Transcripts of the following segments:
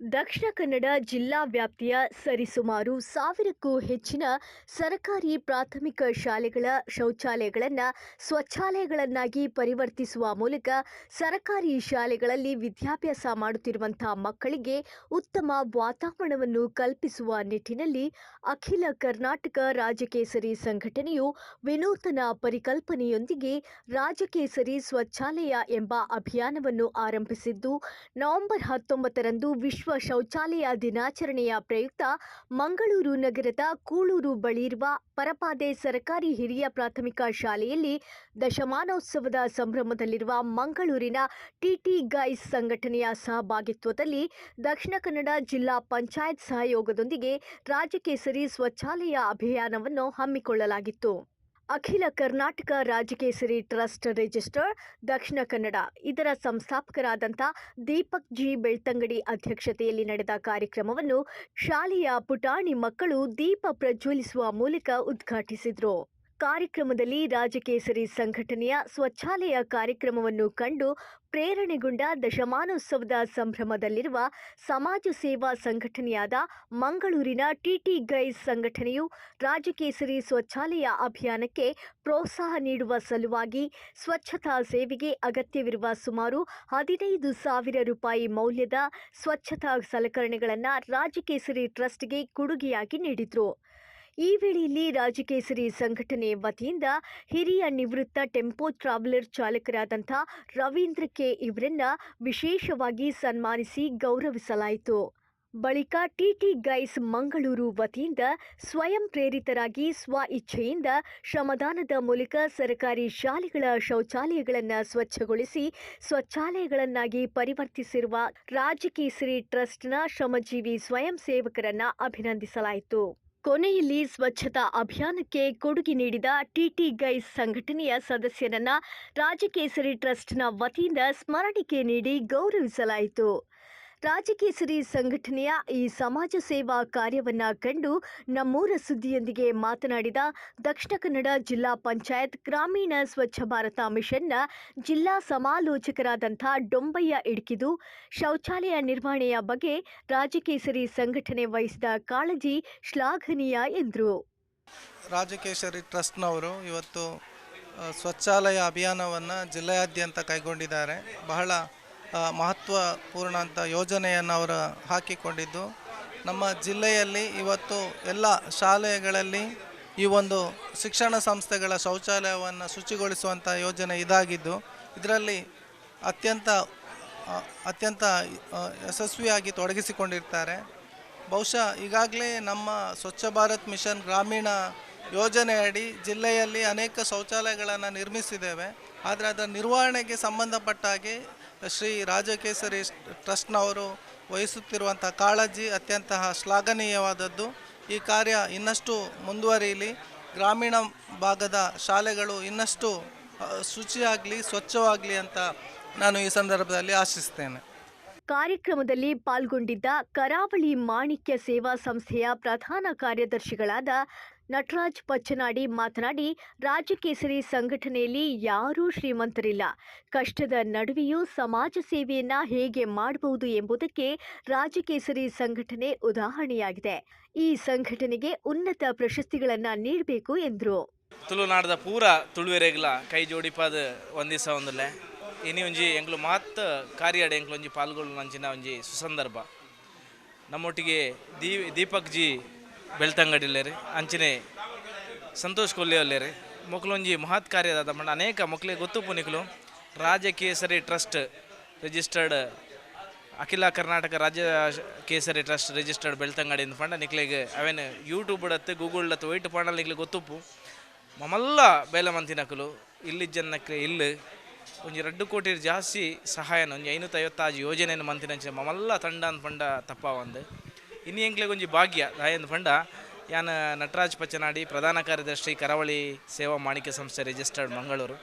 ದಕ್ಷಿಣ ಕನ್ನಡ ಜಿಲ್ಲಾ ವ್ಯಾಪ್ತಿಯ ಸರಿಸುಮಾರು ಸಾವಿರಕ್ಕೂ ಹೆಚ್ಚಿನ ಸರ್ಕಾರಿ ಪ್ರಾಥಮಿಕ ಶಾಲೆಗಳ ಶೌಚಾಲಯಗಳನ್ನು ಸ್ವಚ್ಛಾಲಯಗಳನ್ನಾಗಿ ಪರಿವರ್ತಿಸುವ ಮೂಲಕ ಸರ್ಕಾರಿ ಶಾಲೆಗಳಲ್ಲಿ ವಿದ್ಯಾಭ್ಯಾಸ ಮಾಡುತ್ತಿರುವಂತಹ ಮಕ್ಕಳಿಗೆ ಉತ್ತಮ ವಾತಾವರಣವನ್ನು ಕಲ್ಪಿಸುವ ನಿಟ್ಟಿನಲ್ಲಿ ಅಖಿಲ ಕರ್ನಾಟಕ ರಾಜಕೇಸರಿ ಸಂಘಟನೆಯು ವಿನೂತನ ಪರಿಕಲ್ಪನೆಯೊಂದಿಗೆ ರಾಜಕೇಸರಿ ಸ್ವಚ್ಛಾಲಯ ಎಂಬ ಅಭಿಯಾನವನ್ನು ಆರಂಭಿಸಿದ್ದು, ನವೆಂಬರ್ ಹತ್ತೊಂಬತ್ತರಂದು ವಿಶ್ವ ಶೌಚಾಲಯ ದಿನಾಚರಣೆಯ ಪ್ರಯುಕ್ತ ಮಂಗಳೂರು ನಗರದ ಕೂಳೂರು ಬಳಿ ಇರುವ ಪರಪಾದೆ ಸರ್ಕಾರಿ ಹಿರಿಯ ಪ್ರಾಥಮಿಕ ಶಾಲೆಯಲ್ಲಿ ದಶಮಾನೋತ್ಸವದ ಸಂಭ್ರಮದಲ್ಲಿರುವ ಮಂಗಳೂರಿನ ಟಿಟಿ ಗೈಸ್ ಸಂಘಟನೆಯ ಸಹಭಾಗಿತ್ವದಲ್ಲಿ ದಕ್ಷಿಣ ಕನ್ನಡ ಜಿಲ್ಲಾ ಪಂಚಾಯತ್ ಸಹಯೋಗದೊಂದಿಗೆ ರಾಜಕೇಸರಿ ಸ್ವಚ್ಛಾಲಯ ಅಭಿಯಾನವನ್ನು ಹಮ್ಮಿಕೊಳ್ಳಲಾಗಿತ್ತು. ಅಖಿಲ ಕರ್ನಾಟಕ ರಾಜಕೇಸರಿ ಟ್ರಸ್ಟ್ ರಿಜಿಸ್ಟರ್ ದಕ್ಷಿಣ ಕನ್ನಡ. ಇದರ ಸಂಸ್ಥಾಪಕರಾದಂಥ ದೀಪಕ್ ಜಿ. ಬೆಳ್ತಂಗಡಿ ಅಧ್ಯಕ್ಷತೆಯಲ್ಲಿ ನಡೆದ ಕಾರ್ಯಕ್ರಮವನ್ನು ಶಾಲೆಯ ಪುಟಾಣಿ ಮಕ್ಕಳು ದೀಪ ಪ್ರಜ್ವಲಿಸುವ ಮೂಲಕ ಉದ್ಘಾಟಿಸಿದರು. ಕಾರ್ಯಕ್ರಮದಲ್ಲಿ ರಾಜಕೇಸರಿ ಸಂಘಟನೆಯ ಸ್ವಚ್ಛಾಲಯ ಕಾರ್ಯಕ್ರಮವನ್ನು ಕಂಡು ಪ್ರೇರಣೆಗೊಂಡ ದಶಮಾನೋತ್ಸವದ ಸಂಭ್ರಮದಲ್ಲಿರುವ ಸಮಾಜ ಸೇವಾ ಸಂಘಟನೆಯಾದ ಮಂಗಳೂರಿನ ಟಿಟಿ ಗೈಸ್ ಸಂಘಟನೆಯು ರಾಜಕೇಸರಿ ಸ್ವಚ್ಛಾಲಯ ಅಭಿಯಾನಕ್ಕೆ ಪ್ರೋತ್ಸಾಹ ನೀಡುವ ಸಲುವಾಗಿ ಸ್ವಚ್ಛತಾ ಸೇವೆಗೆ ಅಗತ್ಯವಿರುವ ಸುಮಾರು ಹದಿನೈದು ಸಾವಿರ ರೂಪಾಯಿ ಮೌಲ್ಯದ ಸ್ವಚ್ಛತಾ ಸಲಕರಣೆಗಳನ್ನು ರಾಜಕೇಸರಿ ಟ್ರಸ್ಟ್ಗೆ ಕೊಡುಗೆಯಾಗಿ ನೀಡಿದರು. ಈ ವೇಳೆಯಲ್ಲಿ ರಾಜಕೇಸರಿ ಸಂಘಟನೆ ವತಿಯಿಂದ ಹಿರಿಯ ನಿವೃತ್ತ ಟೆಂಪೋ ಟ್ರಾವೆಲರ್ ಚಾಲಕರಾದಂಥ ರವೀಂದ್ರ ಕೆ ಇವರನ್ನ ವಿಶೇಷವಾಗಿ ಸನ್ಮಾನಿಸಿ ಗೌರವಿಸಲಾಯಿತು. ಬಳಿಕ ಟಿಟಿ ಗೈಸ್ ಮಂಗಳೂರು ವತಿಯಿಂದ ಸ್ವಯಂ ಪ್ರೇರಿತರಾಗಿ ಸ್ವ ಇಚ್ಛೆಯಿಂದ ಶ್ರಮದಾನದ ಮೂಲಕ ಸರ್ಕಾರಿ ಶಾಲೆಗಳ ಶೌಚಾಲಯಗಳನ್ನು ಸ್ವಚ್ಛಗೊಳಿಸಿ ಸ್ವಚ್ಛಾಲಯಗಳನ್ನಾಗಿ ಪರಿವರ್ತಿಸಿರುವ ರಾಜಕೇಸರಿ ಟ್ರಸ್ಟ್ನ ಶ್ರಮಜೀವಿ ಸ್ವಯಂ ಸೇವಕರನ್ನು ಅಭಿನಂದಿಸಲಾಯಿತು. ಕೊನೆಯಲ್ಲಿ ಸ್ವಚ್ಛತಾ ಅಭಿಯಾನಕ್ಕೆ ಕೊಡುಗೆ ನೀಡಿದ ಟಿಟಿ ಗೈಸ್ ಸಂಘಟನೆಯ ಸದಸ್ಯರನ್ನ ರಾಜಕೇಸರಿ ಟ್ರಸ್ಟ್ನ ವತಿಯಿಂದ ಸ್ಮರಣಿಕೆ ನೀಡಿ ಗೌರವಿಸಲಾಯಿತು. ರಾಜಕೇಸರಿ ಸಂಘಟನೆಯ ಈ ಸಮಾಜ ಸೇವಾ ಕಾರ್ಯವನ್ನು ಕಂಡು ನಮ್ಮೂರ ಸುದ್ದಿಯೊಂದಿಗೆ ಮಾತನಾಡಿದ ದಕ್ಷಿಣ ಕನ್ನಡ ಜಿಲ್ಲಾ ಪಂಚಾಯತ್ ಗ್ರಾಮೀಣ ಸ್ವಚ್ಛ ಭಾರತ ಮಿಷನ್ನ ಜಿಲ್ಲಾ ಸಮಾಲೋಚಕರಾದಂಥ ಡೊಂಬಯ್ಯ ಇಡ್ಕಿದು ಶೌಚಾಲಯ ನಿರ್ವಹಣೆಯ ಬಗ್ಗೆ ರಾಜಕೇಸರಿ ಸಂಘಟನೆ ವಹಿಸಿದ ಕಾಳಜಿ ಶ್ಲಾಘನೀಯ ಎಂದರು. ರಾಜಕೇಸರಿ ಟ್ರಸ್ಟ್ನವರು ಇವತ್ತು ಸ್ವಚ್ಛಾಲಯ ಅಭಿಯಾನವನ್ನು ಜಿಲ್ಲೆಯಾದ್ಯಂತ ಕೈಗೊಂಡಿದ್ದಾರೆ. ಬಹಳ ಮಹತ್ವಪೂರ್ಣ ಅಂತ ಯೋಜನೆಯನ್ನು ಅವರು ಹಾಕಿಕೊಂಡಿದ್ದು. ನಮ್ಮ ಜಿಲ್ಲೆಯಲ್ಲಿ ಇವತ್ತು ಎಲ್ಲ ಶಾಲೆಗಳಲ್ಲಿ ಈ ಒಂದು ಶಿಕ್ಷಣ ಸಂಸ್ಥೆಗಳ ಶೌಚಾಲಯವನ್ನು ಶುಚಿಗೊಳಿಸುವಂಥ ಯೋಜನೆ ಇದಾಗಿದ್ದು, ಇದರಲ್ಲಿ ಅತ್ಯಂತ ಅತ್ಯಂತ ಯಶಸ್ವಿಯಾಗಿ ತೊಡಗಿಸಿಕೊಂಡಿರ್ತಾರೆ. ಬಹುಶಃ ಈಗಾಗಲೇ ನಮ್ಮ ಸ್ವಚ್ಛ ಭಾರತ್ ಮಿಷನ್ ಗ್ರಾಮೀಣ ಯೋಜನೆಯಡಿ ಜಿಲ್ಲೆಯಲ್ಲಿ ಅನೇಕ ಶೌಚಾಲಯಗಳನ್ನು ನಿರ್ಮಿಸಿದ್ದೇವೆ. ಆದರೆ ಅದರ ನಿರ್ವಹಣೆಗೆ ಸಂಬಂಧಪಟ್ಟ ಹಾಗೆ ಶ್ರೀ ರಾಜಕೇಸರಿ ಟ್ರಸ್ಟ್ನವರು ವಹಿಸುತ್ತಿರುವಂಥ ಕಾಳಜಿ ಅತ್ಯಂತ ಶ್ಲಾಘನೀಯವಾದದ್ದು. ಈ ಕಾರ್ಯ ಇನ್ನಷ್ಟು ಮುಂದುವರಿಯಲಿ. ಗ್ರಾಮೀಣ ಭಾಗದ ಶಾಲೆಗಳು ಇನ್ನಷ್ಟು ಶುಚಿಯಾಗಲಿ, ಸ್ವಚ್ಛವಾಗಲಿ ಅಂತ ನಾನು ಈ ಸಂದರ್ಭದಲ್ಲಿ ಆಶಿಸ್ತೇನೆ. ಕಾರ್ಯಕ್ರಮದಲ್ಲಿ ಪಾಲ್ಗೊಂಡಿದ್ದ ಕರಾವಳಿ ಮಾಣಿಕ್ಯ ಸೇವಾ ಸಂಸ್ಥೆಯ ಪ್ರಧಾನ ಕಾರ್ಯದರ್ಶಿಗಳಾದ ನಟರಾಜ್ ಪಚ್ಚನಾಡಿ ಮಾತನಾಡಿ, ರಾಜಕೇಸರಿ ಸಂಘಟನೆಯಲ್ಲಿ ಯಾರೂ ಶ್ರೀಮಂತರಿಲ್ಲ. ಕಷ್ಟದ ನಡುವೆಯೂ ಸಮಾಜ ಸೇವೆಯನ್ನ ಹೇಗೆ ಮಾಡಬಹುದು ಎಂಬುದಕ್ಕೆ ರಾಜಕೇಸರಿ ಸಂಘಟನೆ ಉದಾಹರಣೆಯಾಗಿದೆ. ಈ ಸಂಘಟನೆಗೆ ಉನ್ನತ ಪ್ರಶಸ್ತಿಗಳನ್ನು ನೀಡಬೇಕು ಎಂದರು. ತುಳುನಾಡದ ಪೂರ ತುಳುವೆರೆಗ್ಲ ಕೈ ಜೋಡಿಪಾದ ಒಂದಿಸ ಒಂದಲ್ಲ ಇನಿ ಒಂಜಿ ಎಂಕ್ಲು ಮಾತ್ ಕಾರ್ಯಾಡ ಎಂಕ್ಲು ಒಂಜಿ ಪಾಲ್ಗೊಳ್ಳುನಂಚಿನ ಒಂಜಿ ಸುಸಂದರ್ಭ. ನಮ್ಮೊಟ್ಟಿಗೆ ದೀ ದೀಪಕ್ ಜಿ ಬೆಳ್ತಂಗಡಿಲ್ಲೇರಿ ಅಂಚನೆ ಸಂತೋಷ್ ಕೊಲ್ಲಿಯಲ್ಲೇ ರೀ ಒಂಜಿ ಮಹತ್ ಕಾರ್ಯದ ಮಂಡ ಅನೇಕ ಮಕ್ಕಳಿಗೆ ಗೊತ್ತು ಪುನಿಕ್ಲು, ರಾಜಕೇಸರಿ ಟ್ರಸ್ಟ್ ರಿಜಿಸ್ಟರ್ಡ್, ಅಖಿಲ ಕರ್ನಾಟಕ ರಾಜ್ಯ ಕೇಸರಿ ಟ್ರಸ್ಟ್ ರಿಜಿಸ್ಟರ್ಡ್ ಬೆಳ್ತಂಗಡಿ ಅಂತ ಪಂಡ ನಿಕ್ಲಿಗೆ ಅವೇನು ಯೂಟ್ಯೂಬ್ ಅತ್ತೆ ಗೂಗಲ್ ಅತ್ತೆ ವೈಟ್ ಪಂಡಲ್ ನಿಕ್ಲಿಗೆ ಗೊತ್ತುಪ್ಪು ಮಮಲ್ಲ ಬೇಲಮಂತಿನಕಲು ಮಂತಿನಕಲು ಇಲ್ಲಿ ಜನಕ್ಕೆ ಇಲ್ಲಿ ಒಂಜಿ ಎರಡು ಕೋಟಿ ಜಾಸ್ತಿ ಸಹಾಯನ, ಒಂಜಿ ಐನೂತ್ತ ಐವತ್ತಾಜು ಯೋಜನೆಯನ್ನು ಮಂತಿನಂಚ ಮಮಲ್ಲ ತಂಡ ಅಂತ ಪಂಡ ತಪ್ಪ ಒಂದು ಇನ್ನು ಎಂಕ್ಲೆಗೆ ಒಂಜಿ ಭಾಗ್ಯ ದಾಯಂದು ಪಂಡ ಯಾನ ನಟರಾಜ್ ಪಚ್ಚನಾಡಿ, ಪ್ರಧಾನ ಕಾರ್ಯದರ್ಶಿ ಕರಾವಳಿ ಸೇವಾ ಮಾಣಿಕ್ಯ ಸಂಸ್ಥೆ ರಿಜಿಸ್ಟರ್ಡ್ ಮಂಗಳೂರು.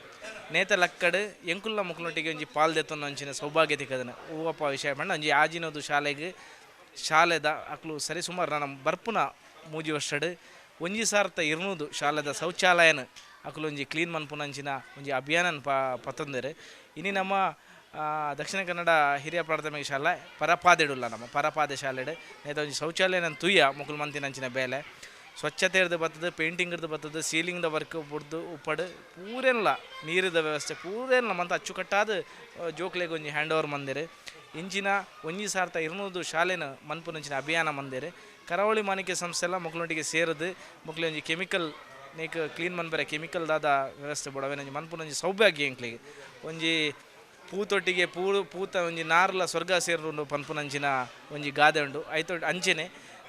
ನೇತ ಲಕ್ಕಡ್ ಎಂಕುಲ್ಲ ಮುಕ್ಲೊಟ್ಟಿಗೆ ಒಂಜಿ ಪಾಲ್ ಅಂಚಿನ ಸೌಭಾಗ್ಯ ತಿಕ್ಕದನ. ಹೂವಪ್ಪ ವಿಷಯ ಪಂಡ ಒಂಜಿ ಆಜಿನೋದು ಶಾಲೆಗೆ, ಶಾಲೆದ ಅಕ್ಲು ಸರಿ ಸುಮಾರು ನಾನು ಬರ್ಪುನ ಮೂಜಿ ವರ್ಷಡ್. ಒಂಜಿ ಸಾರ್ತ ಇರ್ನೂದು ಶಾಲೆದ ಶೌಚಾಲಯನ ಅಕುಲು ಒಂಜಿ ಕ್ಲೀನ್ ಮನ್ಪುನಂಚಿನ ಒಂಜಿ ಅಭಿಯಾನನ ಪ ಪತಂದೆರ್ ಇನಿ ನಮ್ಮ ದಕ್ಷಿಣ ಕನ್ನಡ ಹಿರಿಯ ಪ್ರಾಥಮಿಕ ಶಾಲೆ ಪರಪಾದೆಡುಲ್ಲ ನಮ್ಮ ಪರಪಾದೆ ಶಾಲೆಡ್. ಒಂಜಿ ಶೌಚಾಲಯ ನನ್ನ ತುಯ್ಯ, ಮುಕುಲ್ ಮಂತಿನಂಚಿನ ಬೇಲೆ. ಸ್ವಚ್ಛತೆ ಇರ್ದು ಬರ್ತದೆ ಪೇಂಟಿಂಗ್ ಇರ್ದು ಬರ್ತದೆ ಸೀಲಿಂಗ್ದ ವರ್ಕ್ ಬುಡ್ದು ಉಪ್ಪಡು, ಪೂರೆಲ್ಲ ನೀರಿದ ವ್ಯವಸ್ಥೆ, ಪೂರೆಲ್ಲ ಮಂತ ಅಚ್ಚುಕಟ್ಟಾದ ಜೋಕ್ಲೆಗೆ ಒಂಜಿ ಹ್ಯಾಂಡ್ ಓವರ್ ಮಂದಿರ. ಇಂಚಿನ ಒಂಜಿ ಸಾರ್ಥ ಇರ್ನೂದು ಶಾಲೆನ ಮನ್ಪುನಂಚಿನ ಅಭಿಯಾನ ಮಂದಿರ. ಕರಾವಳಿ ಮಾಣಿಕ್ಯ ಸಂಸ್ಥೆ ಎಲ್ಲ ಮಕ್ಕಳೊಟ್ಟಿಗೆ ಸೇರಿದು ಮಕ್ಕಳು ಒಂಜಿ ಕೆಮಿಕಲ್ ನೀಕ್, ಕ್ಲೀನ್ ಮನ್ಬರೆ ಕೆಮಿಕಲ್ ದಾದ ವ್ಯವಸ್ಥೆ ಬಡವೆ ನಂಜಿ ಮನ್ಪುನಂಜಿ ಸೌಭಾಗ್ಯ ಎಂಕ್ಲಿಗೆ. ಒಂಜಿ ಪೂತೊಟ್ಟಿಗೆ ಪೂ, ಪೂತ ಒಂಜಿ ನಾರ್ಲ ಸ್ವರ್ಗ ಸೇರುಂಡು ಪನ್ಪುನಂಚಿನ ಒಂಜಿ ಗಾದೆ ಉಂಡು. ಐತೊ ಅಂಚೆನೆ.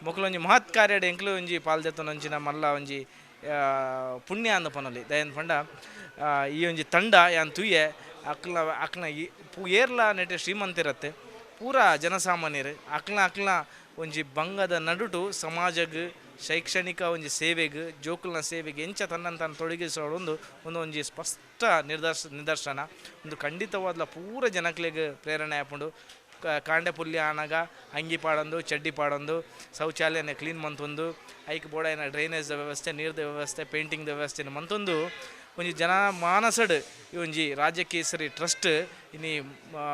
ಮೊಕ್ಕಲೊಂಜಿ ಮಹತ್ ಕಾರ್ಯಡ್ ಎಂಕ್ಲು ಒಂಜಿ ಪಾಲ್ದೆತ್ತೊನಂಚಿನ ಮಲ್ಲ ಒಂಜಿ ಪುಣ್ಯ ಅಂದ ಪನೊಲಿ. ದಯನ್ ಪಂಡ ಈ ಒಂಜಿ ತಂಡ, ಯಾನ್ ತುಯ್ಯೆ, ಅಕ್ಲ ಅಕ್ಲ ಪೂ ಏರ್ಲ ನೆಟ್ಟೆ ಶ್ರೀಮಂತಿರತ್ತೆ. ಪೂರ ಜನಸಾಮಾನ್ಯರು. ಅಕ್ಲ ಅಕ್ಲ ಒಂಜಿ ಬಂಗದ ನಡುಟು ಸಮಾಜಗ್ ಶೈಕ್ಷಣಿಕ ಒಂಜಿ ಸೇವೆಗೆ, ಜೋಕುಲ್ನ ಸೇವೆಗೆ ಎಂಚ ತನ್ನನ್ನು ತಾನು ತೊಡಗಿಸೋದೊಂದು ಒಂದು ಒಂಜಿ ಸ್ಪಷ್ಟ ನಿರ್ದರ್ಶ ನಿದರ್ಶನ ಒಂದು ಖಂಡಿತವಾದ ಪೂರ ಜನಕ್ಲೆಗ್ ಪ್ರೇರಣೆ ಆಪುಂಡು ಕ- ಕಾಂಡೆ ಪುಲ್ಯ ಆನಗ ಅಂಗಿ ಪಾಡೊಂದು ಚಡ್ಡಿ ಪಾಡೊಂದು ಶೌಚಾಲಯನ ಕ್ಲೀನ್ ಮಂತೊಂದು ಐಕ್ ಬೋಡೈನ ಡ್ರೈನೇಜ್ ವ್ಯವಸ್ಥೆ ನೀರ್ದ ವ್ಯವಸ್ಥೆ ಪೇಂಟಿಂಗ್ದ ವ್ಯವಸ್ಥೆ ಮಂತೊಂದು ಒಂಜಿ ಜನ ಮಾನಸಡ್ ಈ ಒಂಜಿ ರಾಜ್ಯ ಕೇಸರಿ ಟ್ರಸ್ಟ್ ಇನಿ ಆ,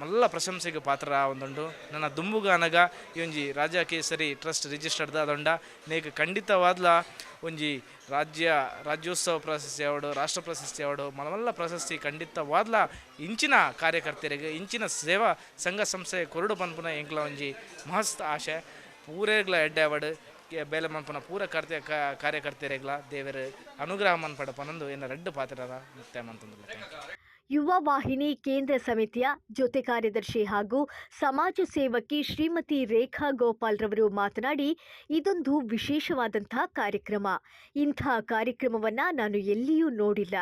ಮಲ್ಲ ಪ್ರಶಂಸೆಗೆ ಪಾತ್ರ ಒಂದುಂಡು ನನ್ನ ದುಂಬುಗ ಅನಗ ಈ ಒಂಜಿ ರಾಜ್ಯ ಕೇಸರಿ ಟ್ರಸ್ಟ್ ರಿಜಿಸ್ಟರ್ದ ಅದೊಂಡ ನೀಕ್ ಖಂಡಿತವಾದ್ಲ ಒಂಜಿ ರಾಜ್ಯ ರಾಜ್ಯೋತ್ಸವ ಪ್ರಶಸ್ತಿ ಅವಾರ್ಡು ರಾಷ್ಟ್ರ ಪ್ರಶಸ್ತಿ ಅವಾರ್ಡು ಮಲಮಲ್ಲ ಪ್ರಶಸ್ತಿ ಖಂಡಿತವಾದ್ಲ ಇಂಚಿನ ಕಾರ್ಯಕರ್ತರಿಗೆ, ಇಂಚಿನ ಸೇವಾ ಸಂಘ ಸಂಸ್ಥೆ ಕೊರಡು ಪನ್ಪುನ ಎಂಕ್ಲ ಒಂಜಿ ಮಹಸ್ತ್ ಆಶೆ. ಪೂರೇಗ್ಲ ಎಡ್ಡೆ ಅವಾರ್ಡ್ ಕೆ- ಬೇಲೆ ಮನ್ಪುನ ಪೂರ ಕಾರ್ಯ ಕಾರ್ಯಕರ್ತರೆಗ್ಲ ದೇವರ ಅನುಗ್ರಹ ಮನ್ಪಡ ಪನಂದು ಏನ ರೆಡ್ಡು ಪಾತ್ರರ ಮುಕ್ತಾಯ ಮಂತಂದು ಯುವ ವಾಹಿನಿ ಕೇಂದ್ರ ಸಮಿತಿಯ ಜೊತೆ ಕಾರ್ಯದರ್ಶಿ ಹಾಗೂ ಸಮಾಜ ಸೇವಕಿ ಶ್ರೀಮತಿ ರೇಖಾ ಗೋಪಾಲ್ ರವರು ಮಾತನಾಡಿ, ಇದೊಂದು ವಿಶೇಷವಾದಂತಹ ಕಾರ್ಯಕ್ರಮ. ಇಂಥ ಕಾರ್ಯಕ್ರಮವನ್ನ ನಾನು ಎಲ್ಲಿಯೂ ನೋಡಿಲ್ಲ.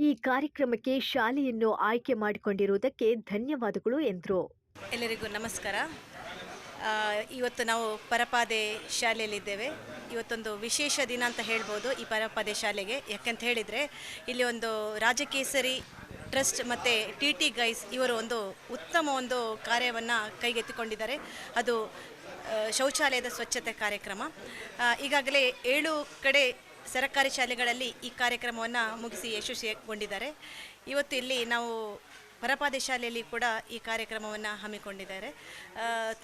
ಈ ಕಾರ್ಯಕ್ರಮಕ್ಕೆ ಶಾಲೆಯನ್ನು ಆಯ್ಕೆ ಮಾಡಿಕೊಂಡಿರುವುದಕ್ಕೆ ಧನ್ಯವಾದಗಳು ಎಂದರು. ಎಲ್ಲರಿಗೂ ನಮಸ್ಕಾರ. ಇವತ್ತು ನಾವು ಪರಪಾದೆ ಶಾಲೆಯಲ್ಲಿದ್ದೇವೆ. ಇವತ್ತೊಂದು ವಿಶೇಷ ದಿನ ಅಂತ ಹೇಳ್ಬೋದು ಈ ಪರಪಾದೆ ಶಾಲೆಗೆ. ಯಾಕಂತ ಹೇಳಿದರೆ, ಇಲ್ಲಿ ಒಂದು ರಾಜಕೇಸರಿ ಟ್ರಸ್ಟ್ ಮತ್ತು ಟಿ ಟಿ ಗೈಸ್ ಇವರು ಒಂದು ಉತ್ತಮ ಒಂದು ಕಾರ್ಯವನ್ನು ಕೈಗೆತ್ತಿಕೊಂಡಿದ್ದಾರೆ. ಅದು ಶೌಚಾಲಯದ ಸ್ವಚ್ಛತೆ ಕಾರ್ಯಕ್ರಮ. ಈಗಾಗಲೇ ಏಳು ಕಡೆ ಸರ್ಕಾರಿ ಶಾಲೆಗಳಲ್ಲಿ ಈ ಕಾರ್ಯಕ್ರಮವನ್ನು ಮುಗಿಸಿ ಯಶಸ್ವಿಗೊಂಡಿದ್ದಾರೆ ಇವತ್ತು ಇಲ್ಲಿ ನಾವು ಪರಪಾದೆ ಶಾಲೆಯಲ್ಲಿ ಕೂಡ ಈ ಕಾರ್ಯಕ್ರಮವನ್ನು ಹಮ್ಮಿಕೊಂಡಿದ್ದಾರೆ.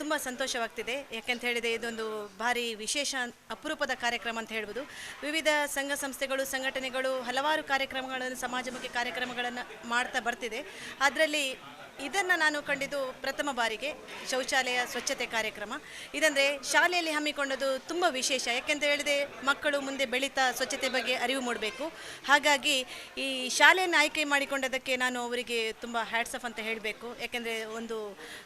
ತುಂಬ ಸಂತೋಷವಾಗ್ತಿದೆ. ಯಾಕೆಂತ ಹೇಳಿದರೆ ಇದೊಂದು ಭಾರಿ ವಿಶೇಷ ಅಪರೂಪದ ಕಾರ್ಯಕ್ರಮ ಅಂತ ಹೇಳ್ಬೋದು. ವಿವಿಧ ಸಂಘ ಸಂಸ್ಥೆಗಳು, ಸಂಘಟನೆಗಳು ಹಲವಾರು ಕಾರ್ಯಕ್ರಮಗಳನ್ನು, ಸಮಾಜಮುಖಿ ಕಾರ್ಯಕ್ರಮಗಳನ್ನು ಮಾಡ್ತಾ ಬರ್ತಿದೆ. ಅದರಲ್ಲಿ ಇದನ್ನು ನಾನು ಕಂಡಿದ್ದು ಪ್ರಥಮ ಬಾರಿಗೆ ಶೌಚಾಲಯ ಸ್ವಚ್ಛತೆ ಕಾರ್ಯಕ್ರಮ. ಇದಂದರೆ ಶಾಲೆಯಲ್ಲಿ ಹಮ್ಮಿಕೊಂಡದ್ದು ತುಂಬ ವಿಶೇಷ. ಯಾಕೆಂತ ಹೇಳಿದೆ ಮಕ್ಕಳು ಮುಂದೆ ಬೆಳೀತಾ ಸ್ವಚ್ಛತೆ ಬಗ್ಗೆ ಅರಿವು ಮೂಡಬೇಕು. ಹಾಗಾಗಿ ಈ ಶಾಲೆಯನ್ನು ಆಯ್ಕೆ ಮಾಡಿಕೊಂಡದಕ್ಕೆ ನಾನು ಅವರಿಗೆ ತುಂಬ ಹ್ಯಾಟ್ಸ್ ಅಂತ ಹೇಳಬೇಕು. ಯಾಕೆಂದರೆ ಒಂದು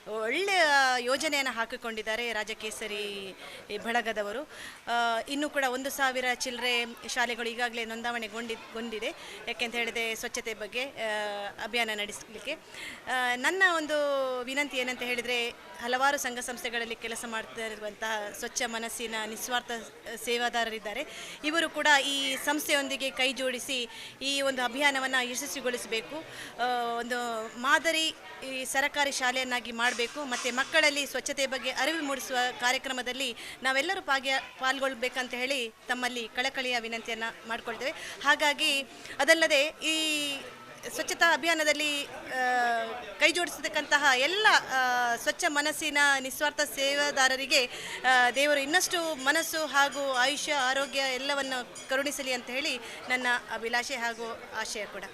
ಒಳ್ಳೆಯ ಯೋಜನೆಯನ್ನು ಹಾಕಿಕೊಂಡಿದ್ದಾರೆ ರಾಜಕೇಸರಿ ಬಳಗದವರು. ಇನ್ನೂ ಕೂಡ ಒಂದು ಸಾವಿರ ಚಿಲ್ಲರೆ ಶಾಲೆಗಳು ಈಗಾಗಲೇ ನೋಂದಾವಣೆಗೊಂಡಿ, ಗೊಂಡಿದೆ. ಯಾಕೆಂತ ಹೇಳಿದೆ ಸ್ವಚ್ಛತೆ ಬಗ್ಗೆ ಅಭಿಯಾನ ನಡೆಸಲಿಕ್ಕೆ. ನನ್ನ ಒಂದು ವಿನಂತಿ ಏನಂತ ಹೇಳಿದರೆ ಹಲವಾರು ಸಂಘ ಸಂಸ್ಥೆಗಳಲ್ಲಿ ಕೆಲಸ ಮಾಡ್ತಾ ಇರುವಂತಹ ಸ್ವಚ್ಛ ಮನಸ್ಸಿನ ನಿಸ್ವಾರ್ಥ ಸೇವಾದಾರರಿದ್ದಾರೆ. ಇವರು ಕೂಡ ಈ ಸಂಸ್ಥೆಯೊಂದಿಗೆ ಕೈ ಜೋಡಿಸಿ ಈ ಒಂದು ಅಭಿಯಾನವನ್ನು ಯಶಸ್ವಿಗೊಳಿಸಬೇಕು. ಒಂದು ಮಾದರಿ ಈ ಸರಕಾರಿ ಶಾಲೆಯನ್ನಾಗಿ ಮಾಡಬೇಕು, ಮತ್ತು ಮಕ್ಕಳಲ್ಲಿ ಸ್ವಚ್ಛತೆ ಬಗ್ಗೆ ಅರಿವು ಮೂಡಿಸುವ ಕಾರ್ಯಕ್ರಮದಲ್ಲಿ ನಾವೆಲ್ಲರೂ ಭಾಗ್ಯ ಪಾಲ್ಗೊಳ್ಬೇಕಂತ ಹೇಳಿ ತಮ್ಮಲ್ಲಿ ಕಳಕಳಿಯ ವಿನಂತಿಯನ್ನು ಮಾಡಿಕೊಳ್ತೇವೆ. ಹಾಗಾಗಿ ಅದಲ್ಲದೆ ಈ ಸ್ವಚ್ಛತಾ ಅಭಿಯಾನದಲ್ಲಿ ಕೈಜೋಡಿಸತಕ್ಕಂತಹ ಎಲ್ಲ ಸ್ವಚ್ಛ ಮನಸ್ಸಿನ ನಿಸ್ವಾರ್ಥ ಸೇವಾದಾರರಿಗೆ ದೇವರು ಇನ್ನಷ್ಟು ಮನಸ್ಸು ಹಾಗೂ ಆಯುಷ್ಯ, ಆರೋಗ್ಯ ಎಲ್ಲವನ್ನು ಕರುಣಿಸಲಿ ಅಂತ ಹೇಳಿ ನನ್ನ ಅಭಿಲಾಷೆ ಹಾಗೂ ಆಶಯ ಕೂಡ.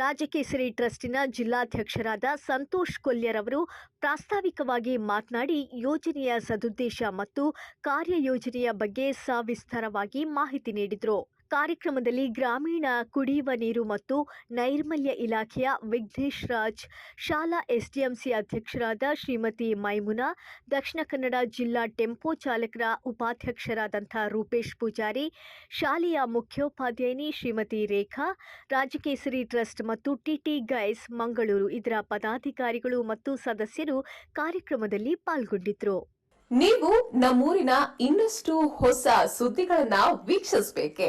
ರಾಜಕೇಸರಿ ಟ್ರಸ್ಟಿನ ಜಿಲ್ಲಾಧ್ಯಕ್ಷರಾದ ಸಂತೋಷ್ ಕೊಲ್ಯರವರು ಪ್ರಾಸ್ತಾವಿಕವಾಗಿ ಮಾತನಾಡಿ ಯೋಜನೆಯ ಸದುದ್ದೇಶ ಮತ್ತು ಕಾರ್ಯಯೋಜನೆಯ ಬಗ್ಗೆ ಸವಿಸ್ತಾರವಾಗಿ ಮಾಹಿತಿ ನೀಡಿದರು. ಕಾರ್ಯಕ್ರಮದಲ್ಲಿ ಗ್ರಾಮೀಣ ಕುಡಿಯುವ ನೀರು ಮತ್ತು ನೈರ್ಮಲ್ಯ ಇಲಾಖೆಯ ವಿಘ್ನೇಶ್ ರಾಜ್ ಶಾಲಾ ಎಸ್ಡಿಎಂಸಿ ಅಧ್ಯಕ್ಷರಾದ ಶ್ರೀಮತಿ ಮೈಮುನಾ, ದಕ್ಷಿಣ ಕನ್ನಡ ಜಿಲ್ಲಾ ಟೆಂಪೋ ಚಾಲಕರ ಉಪಾಧ್ಯಕ್ಷರಾದಂಥ ರೂಪೇಶ್ ಪೂಜಾರಿ, ಶಾಲೆಯ ಮುಖ್ಯೋಪಾಧ್ಯಾಯಿನಿ ಶ್ರೀಮತಿ ರೇಖಾ, ರಾಜಕೇಸರಿ ಟ್ರಸ್ಟ್ ಮತ್ತು ಟಿಟಿ ಗೈಸ್ ಮಂಗಳೂರು ಇದರ ಪದಾಧಿಕಾರಿಗಳು ಮತ್ತು ಸದಸ್ಯರು ಕಾರ್ಯಕ್ರಮದಲ್ಲಿ ಪಾಲ್ಗೊಂಡಿದ್ದರು ನೀವು ನಮ್ಮೂರಿನ ಇನ್ನಷ್ಟು ಹೊಸ ಸುದ್ದಿಗಳನ್ನ ವೀಕ್ಷಿಸಬೇಕೆ?